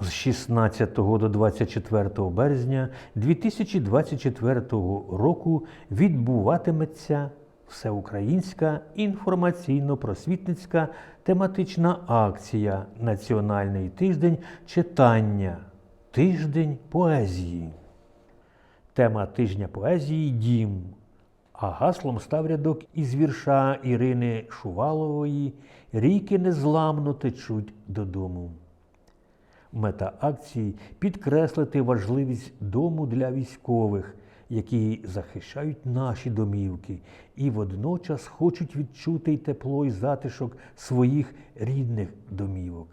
з 16 до 24 березня 2024 року відбуватиметься всеукраїнська інформаційно-просвітницька тематична акція Національний тиждень читання. Тиждень поезії. Тема тижня поезії Дім. А гаслом став рядок із вірша Ірини Шувалової Ріки незламно течуть додому. Мета акції підкреслити важливість дому для військових, які захищають наші домівки і водночас хочуть відчути й тепло й затишок своїх рідних домівок.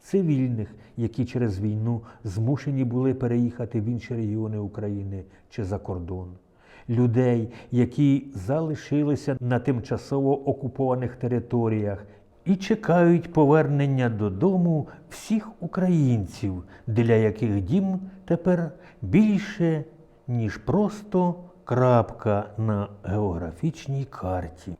Цивільних, які через війну змушені були переїхати в інші регіони України чи за кордон, людей, які залишилися на тимчасово окупованих територіях і чекають повернення додому всіх українців, для яких дім тепер більше, ніж просто крапка на географічній карті.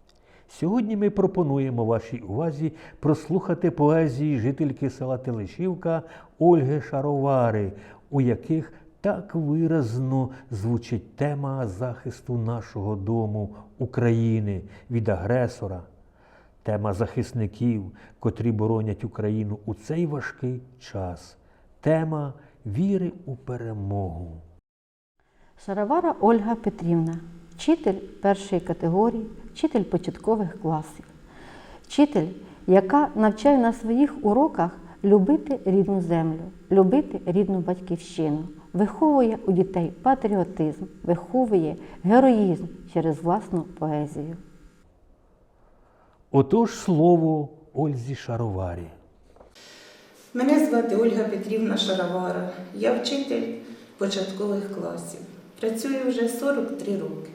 Сьогодні ми пропонуємо вашій увазі прослухати поезії жительки села Телешівка Ольги Шаровари, у яких так виразно звучить тема захисту нашого дому України від агресора, тема захисників, котрі боронять Україну у цей важкий час, тема віри у перемогу. Шаровара Ольга Петрівна, вчитель першої категорії, вчитель початкових класів, вчитель, яка навчає на своїх уроках любити рідну землю, любити рідну батьківщину, виховує у дітей патріотизм, виховує героїзм через власну поезію. Отож слово Ользі Шароварі. Мене звати Ольга Петрівна Шаровара. Я вчитель початкових класів. Працюю вже 43 роки.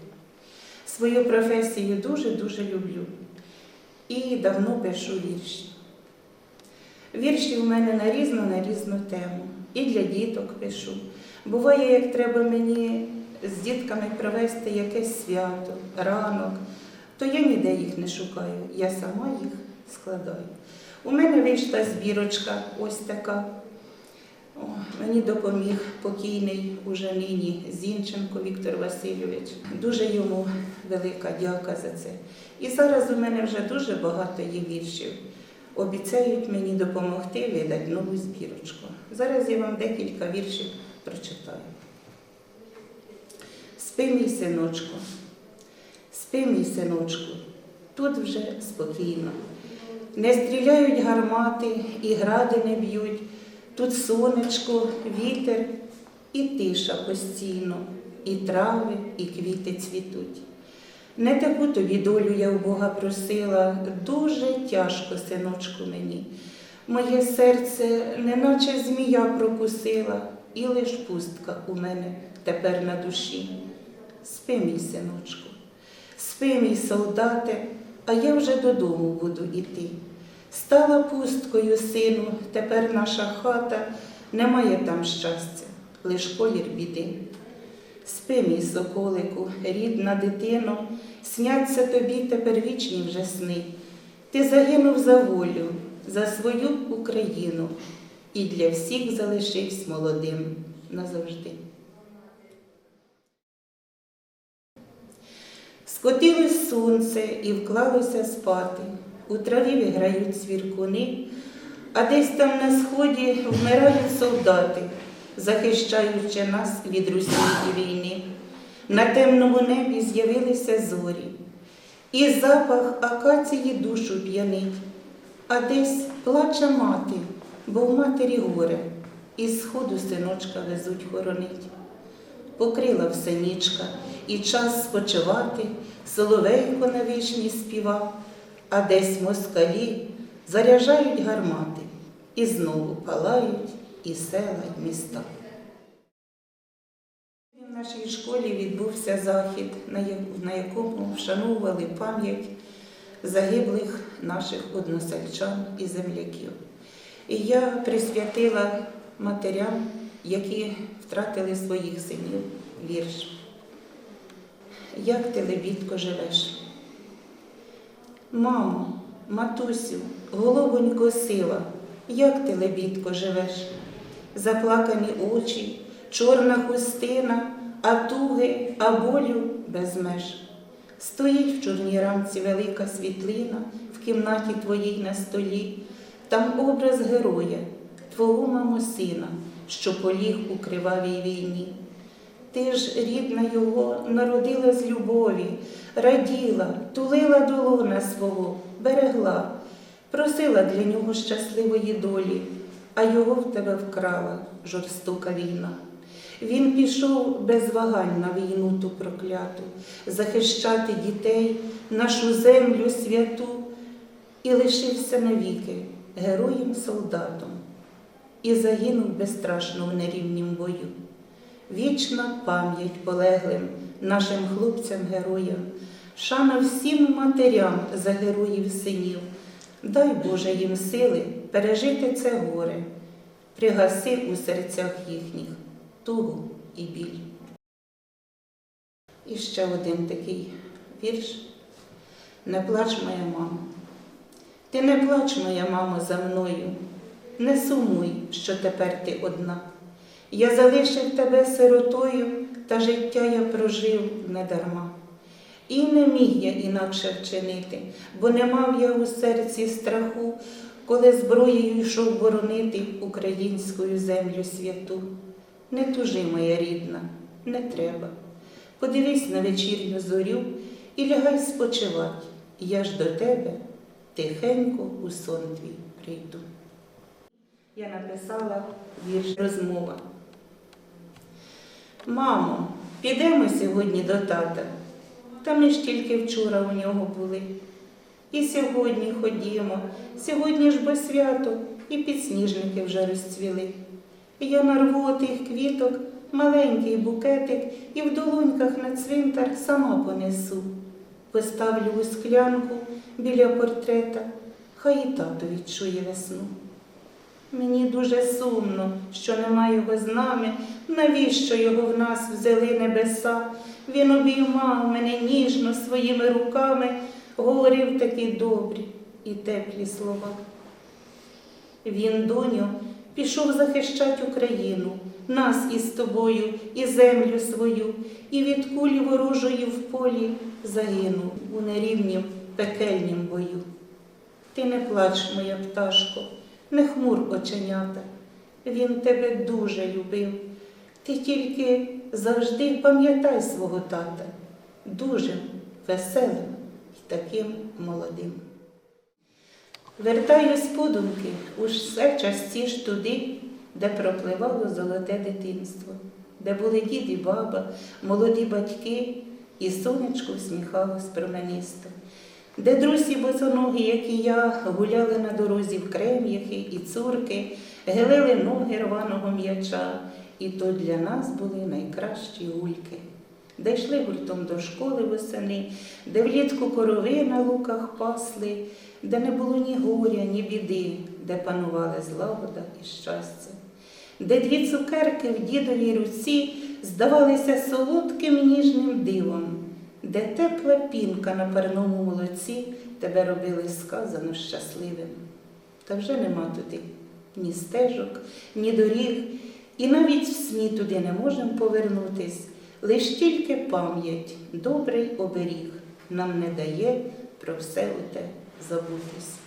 Свою професію дуже-дуже люблю. І давно пишу вірші. Вірші в мене на різну, на різну тему. І для діток пишу. Буває, як треба мені з дітками провести якесь свято, ранок, то я ніде їх не шукаю, я сама їх складаю. У мене вийшла збірочка ось така. О, мені допоміг покійний уже нині Зінченко Віктор Васильович. Дуже йому велика дяка за це. І зараз у мене вже дуже багато є віршів. Обіцяють мені допомогти видати нову збірочку. Зараз я вам декілька віршів прочитаю. Спи, мій синочку, спи, мій синочку, тут вже спокійно. Не стріляють гармати і гради не б'ють. Тут сонечко, вітер і тиша постійно, і трави, і квіти цвітуть. Не таку тобі долю я у Бога просила, дуже тяжко, синочку, мені. Моє серце, неначе змія прокусила, і лиш пустка у мене тепер на душі. Спи, мій синочку, спи, мій солдате, а я вже додому буду іти. Стала пусткою, сину, тепер наша хата, немає там щастя, лиш колір біди. Спи, мій соколику, рідна дитино, сняться тобі тепер вічні вже сни. Ти загинув за волю, за свою Україну і для всіх залишився молодим назавжди. Скотилось сонце і вклалося спати. У траві виграють свіркуни, а десь там на сході вмирають солдати, захищаючи нас від російської війни. На темному небі з'явилися зорі, і запах акації душу п'янить, а десь плаче мати, бо в матері горе, і сходу синочка везуть хоронить. Покрила все нічка, і час спочивати, соловейко на вишні співа, а десь москалі заряджають гармати, і знову палають і села, й міста. В нашій школі відбувся захід, на якому вшановували пам'ять загиблих наших односельчан і земляків. І я присвятила матерям, які втратили своїх синів, вірш. Як ти, лебідко, живеш? Мамо, матусю, головонько сила, як ти, лебідко, живеш? заплакані очі, чорна хустина, а туги, а болю без меж. Стоїть в чорній рамці велика світлина в кімнаті твоїй на столі, там образ героя, твого мамо сина, що поліг у кривавій війні. Ти ж, рідна його, народила з любові, раділа, тулила долона свого, берегла, просила для нього щасливої долі, а його в тебе вкрала жорстока війна. Він пішов без вагань на війну ту прокляту, захищати дітей, нашу землю святу, і лишився навіки героєм солдатом, і загинув безстрашно в нерівнім бою. Вічна пам'ять полеглим нашим хлопцям-героям, шана всім матерям за героїв синів. Дай Боже їм сили пережити це горе, пригаси у серцях їхніх тугу і біль. І ще один такий вірш. Не плач, моя мамо. Ти не плач, моя мамо, за мною. Не сумуй, що тепер ти одна. Я залишив тебе сиротою, та життя я прожив недарма. І не міг я інакше вчинити, бо не мав я у серці страху, коли зброєю йшов боронити українську землю святу. Не тужи, моя рідна, не треба. Подивись на вечірню зорю і лягай спочивать. Я ж до тебе тихенько у сон твій прийду. Я написала вірш розмова. Мамо, підемо сьогодні до тата. Та ми ж тільки вчора у нього були. І сьогодні ходімо, сьогодні ж бо свято, і підсніжники вже розцвіли. Я нарву отих квіток, маленький букетик, і в долоньках на цвинтар сама понесу. Поставлю у склянку біля портрета, хай і тато відчує весну. Мені дуже сумно, що нема його з нами, навіщо його в нас взяли небеса. Він обіймав мене ніжно своїми руками, говорив такі добрі і теплі слова. Він, доню, пішов захищати Україну, нас із тобою, і землю свою, і від кулі ворожої в полі загинув у нерівнім пекельнім бою. Ти не плач, моя пташко, не хмур оченята. Він тебе дуже любив. Ти тільки завжди пам'ятай свого тата, дужим, веселим і таким молодим. Вертаюсь подумки уж все частіш туди, де пропливало золоте дитинство, де були дід і баба, молоді батьки, і сонечко всміхалось променисто, де друзі босоногі, як і я, гуляли на дорозі в крем'яхи і цурки, гелили ноги рваного м'яча, і то для нас були найкращі гульки. Де йшли гуртом до школи восени, де влітку корови на луках пасли, де не було ні горя, ні біди, де панували злагода і щастя, де дві цукерки в дідовій руці здавалися солодким ніжним дивом, де тепла пінка на парному молоці тебе робили сказано щасливим. Та вже нема туди ні стежок, ні доріг, і навіть в сні туди не можемо повернутись. Лиш тільки пам'ять, добрий оберіг нам не дає про все оте забутись.